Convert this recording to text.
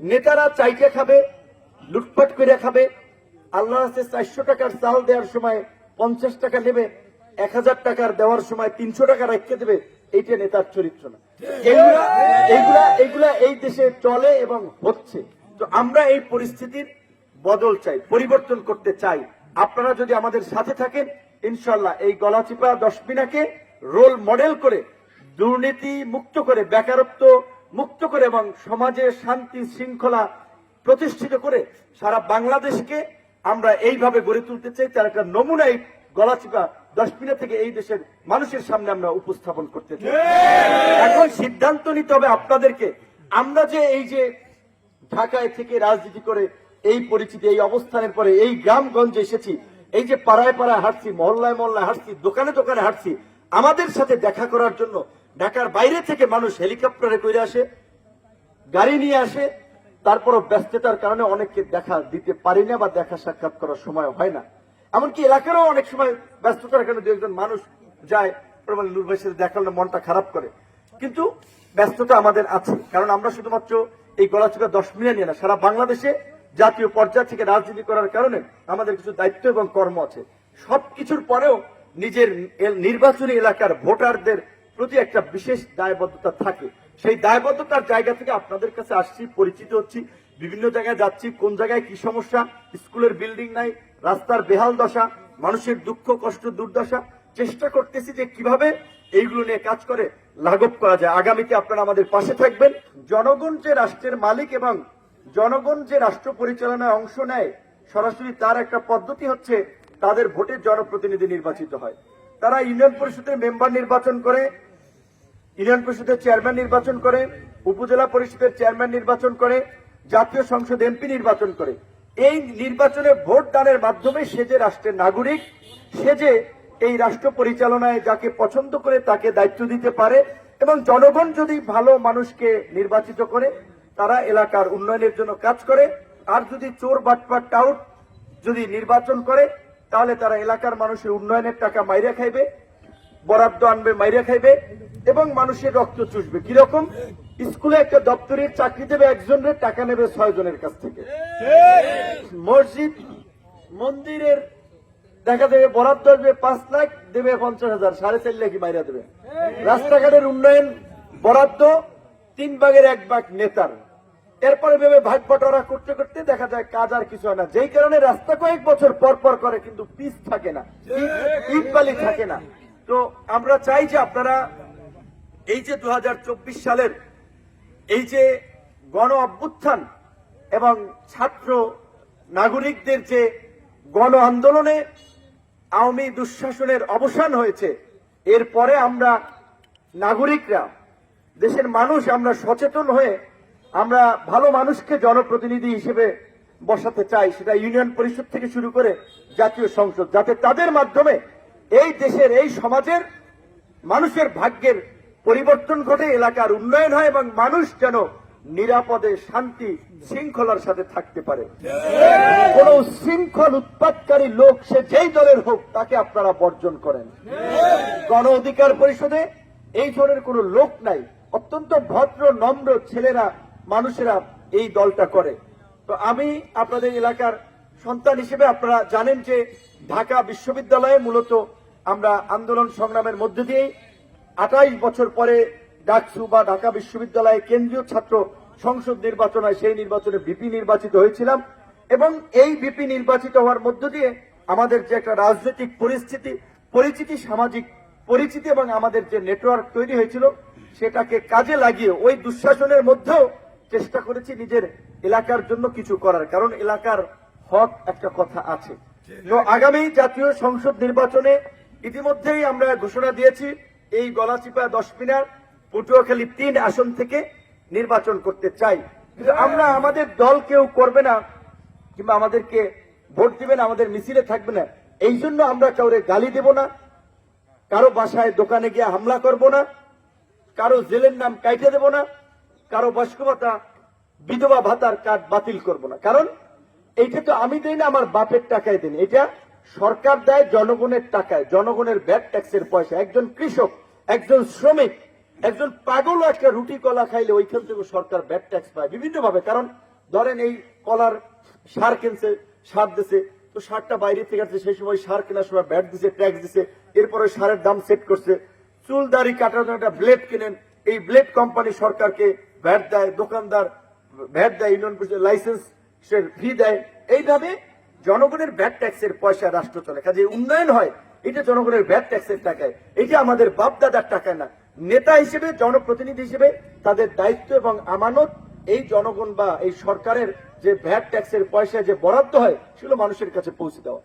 নেতারা চাইতে খাবে, লুটপাট করে খাবে। আল্লাহ আছে চারশো টাকার চাল দেওয়ার সময় পঞ্চাশ টাকা নেবে, এক হাজার টাকার দেওয়ার সময় তিনশো টাকা রাখতে দেবে, এইটা নেতার চরিত্র না। এইগুলা এইগুলা এই দেশে চলে এবং হচ্ছে। তো আমরা এই পরিস্থিতির বদল চাই, পরিবর্তন করতে চাই। আপনারা যদি আমাদের সাথে থাকেন ইনশাল্লাহ এই গলাচিপা দশমিনাকে রোল মডেল করে দুর্নীতি মুক্ত করে বেকারত্ব মুক্ত করে এবং সমাজে শান্তি শৃঙ্খলা প্রতিষ্ঠিত করে সারা বাংলাদেশকে আমরা এইভাবে গড়ে তুলতে চাই তার একটা নমুনা এই গলাচিপা দশমিনা থেকে এই দেশের মানুষের সামনে আমরা উপস্থাপন করতে চাই। এখন সিদ্ধান্ত নিতে হবে আপনাদেরকে। আমরা যে এই যে ঢাকায় থেকে রাজনীতি করে এই পরিচিতি এই অবস্থানের পরে এই গ্রামগঞ্জে এসেছি এই যে পাড়ায় পাড়ায় হাঁটছি মহল্লায় মহল্লায় হাঁটছি দোকানে দোকানে হাঁটছি আমাদের সাথে দেখা করার জন্য ঢাকার বাইরে থেকে মানুষ হেলিকপ্টারে করে আসে, গাড়ি নিয়ে আসে, তারপরও ব্যস্ততার কারণে অনেককে দেখা দিতে পারি না বা দেখা সাক্ষাৎ করার সময় হয় না। এমনকি এলাকারও অনেক সময় ব্যস্ততার কারণে দু একজন মানুষ যায় প্রমাণ নূর ভাইয়ের সাথে মনটা খারাপ করে। কিন্তু ব্যস্ততা আমাদের আছে, কারণ আমরা শুধুমাত্র এই গলাচিপা দশ মিনিট নিয়ে না, সারা বাংলাদেশে জাতীয় পর্যায় থেকে রাজনীতি করার কারণে আমাদের কিছু দায়িত্ব এবং কর্ম আছে। সবকিছুর পরেও নিজের নির্বাচনী এলাকার ভোটারদের প্রতি একটা বিশেষ দায়বদ্ধতা থাকে। সেই দায়বদ্ধতার জায়গা থেকে আপনাদের কাছে আসছি, পরিচিত হচ্ছি, বিভিন্ন জায়গায় যাচ্ছি, কোন জায়গায় কি সমস্যা, স্কুলের বিল্ডিং নাই, রাস্তার বেহাল দশা, মানুষের দুঃখ, কষ্ট, দুর্দশা। চেষ্টা করতেছি যে কীভাবে এইগুলো নিয়ে কাজ করে লাঘব করা যায়। আগামীতে আপনারা আমাদের পাশে থাকবেন। জনগণ যে রাষ্ট্রের মালিক এবং জনগণ যে রাষ্ট্র পরিচালনায় অংশ নেয়, সরাসরি তার একটা পদ্ধতি হচ্ছে তাদের ভোটে জনপ্রতিনিধি নির্বাচিত হয়। তারা ইউনিয়ন পরিষদের মেম্বার নির্বাচন করে ইউনিয়ন পরিষদের চেয়ারম্যান নির্বাচন করে, উপজেলা পরিষদের চেয়ারম্যান নির্বাচন করে, জাতীয় সংসদ এমপি নির্বাচন করে। এই নির্বাচনে ভোট দানের মাধ্যমে সে যে রাষ্ট্রের নাগরিক, সে যে এই রাষ্ট্র পরিচালনায় যাকে পছন্দ করে তাকে দায়িত্ব দিতে পারে এবং জনগণ যদি ভালো মানুষকে নির্বাচিত করে, তারা এলাকার উন্নয়নের জন্য কাজ করে। আর যদি চোর, বাটপাট, টাউট যদি নির্বাচন করে, তাহলে তারা এলাকার মানুষের উন্নয়নের টাকা মাইরে খাইবে। বরাদ্দ আনবে, মাইরা খাইবে এবং মানুষের রক্ত চুষবে। কীরকম? স্কুলে একটা দপ্তরের চাকরি দেবে একজনের, টাকা নেবে ছয় জনের কাছ থেকে। মসজিদ, মন্দিরের দেখা দেবে বরাদ্দ আসবে পাঁচ লাখ, দেবে পঞ্চাশ হাজার, সাড়ে চার লাখই মাইরা দেবে। রাস্তাঘাটের উন্নয়ন, বরাদ্দ, তিন ভাগের এক ভাগ নেতার। এরপরে ভেবে ভাগ বটরা করতে করতে দেখা যায় কাজ আর কিছু হয় না। যেই কারণে রাস্তা কয়েক বছর পর পর করে কিন্তু পিস থাকে না, ইট বালি থাকে না। তো আমরা চাই যে আপনারা এই যে দু হাজার চব্বিশ সালের এই যে গণ অভ্যুত্থান এবং ছাত্র নাগরিকদের যে গণ আন্দোলনে আওয়ামী দুঃশাসনের অবসান হয়েছে এরপরে আমরা নাগরিকরা, দেশের মানুষ আমরা সচেতন হয়ে আমরা ভালো মানুষকে জনপ্রতিনিধি হিসেবে বসাতে চাই, সেটা ইউনিয়ন পরিষদ থেকে শুরু করে জাতীয় সংসদ, যাতে তাদের মাধ্যমে এই দেশের, এই সমাজের মানুষের ভাগ্যের পরিবর্তন ঘটে, এলাকার উন্নয়ন হয় এবং মানুষ যেন নিরাপদে, শান্তি, শৃঙ্খলার সাথে থাকতে পারে। কোন শৃঙ্খল উৎপাদকারী লোক, সে যেই দলের হোক, তাকে আপনারা বর্জন করেন। গণ অধিকার পরিষদে এই ধরনের কোন লোক নাই। অত্যন্ত ভদ্র, নম্র ছেলেরা, মানুষেরা এই দলটা করে। তো আমি আপনাদের এলাকার সন্তান হিসেবে আপনারা জানেন যে ঢাকা বিশ্ববিদ্যালয়ে মূলত আমরা আন্দোলন সংগ্রামের মধ্যে দিয়েই আঠাইশ বছর পরে ডাকসু বা ঢাকা বিশ্ববিদ্যালয়ে কেন্দ্রীয় ছাত্র সংসদ নির্বাচন হয় সেই নির্বাচনে বিপি নির্বাচিত হয়েছিলাম এবং এই বিপি নির্বাচিত হওয়ার মধ্য দিয়ে আমাদের যে একটা রাজনৈতিক পরিস্থিতি, পরিচিতি, সামাজিক পরিচিতি এবং আমাদের যে নেটওয়ার্ক তৈরি হয়েছিল, সেটাকে কাজে লাগিয়ে ওই দুঃশাসনের মধ্যেও চেষ্টা করেছি নিজের এলাকার জন্য কিছু করার, কারণ এলাকার হক একটা কথা আছে। তো আগামী জাতীয় সংসদ নির্বাচনে ইতিমধ্যেই আমরা ঘোষণা দিয়েছি, এই গলাচিপা দশ মিনার পটুয়াখালী তিন আসন থেকে নির্বাচন করতে চাই। কিন্তু আমরা আমাদের দল কেউ করবে না, কিংবা আমাদেরকে ভোট দিবে না, আমাদের মিছিলে থাকবে না, এই জন্য আমরা কাউরে গালি দেব না, কারও বাসায় দোকানে গিয়ে হামলা করব না, কারও জেলের নাম কাইটে দেব না, কারও বয়স্ক ভাতা বিধবা ভাতার কার্ড বাতিল করব না। কারণ এইটা তো আমি দেই না, আমার বাপের টাকায় দিন এটা সরকার দেয় জনগণের টাকায়, জনগণের ব্যাট ট্যাক্সের পয়সা। একজন কৃষক, একজন শ্রমিক, একজন পাগলও একটা রুটি কলা খাইলে ওইখান থেকে সরকার ব্যাট ট্যাক্স পায় বিভিন্ন ভাবে কারণ ধরেন এই কলার সার কিনছে, সার দিছে, তো সারটা বাইরে থেকে আসছে, সেই সময় সার কেনার সময় ব্যাট দিছে, ট্যাক্স দিছে, এরপরে সারের দাম সেট করছে। চুল দাড়ি কাটার জন্য একটা ব্লেড কিনেন, এই ব্লেড কোম্পানি সরকারকে ভ্যাট দেয়, দোকানদার ভ্যাট দেয়, ইউনিয়ন পরিষদের লাইসেন্স ফি দেয়। এইভাবে জনগণের ভ্যাট ট্যাক্সের পয়সা রাষ্ট্র চলে। কাজে উন্নয়ন হয়, এটা জনগণের ভ্যাট ট্যাক্সের টাকায়। এটা আমাদের বাপদাদার টাকা না। নেতা হিসেবে, জনপ্রতিনিধি হিসেবে তাদের দায়িত্ব এবং আমানত এই জনগণ বা এই সরকারের যে ভ্যাট ট্যাক্সের পয়সা যে বরাদ্দ হয়, সেগুলো মানুষের কাছে পৌঁছে দেওয়া।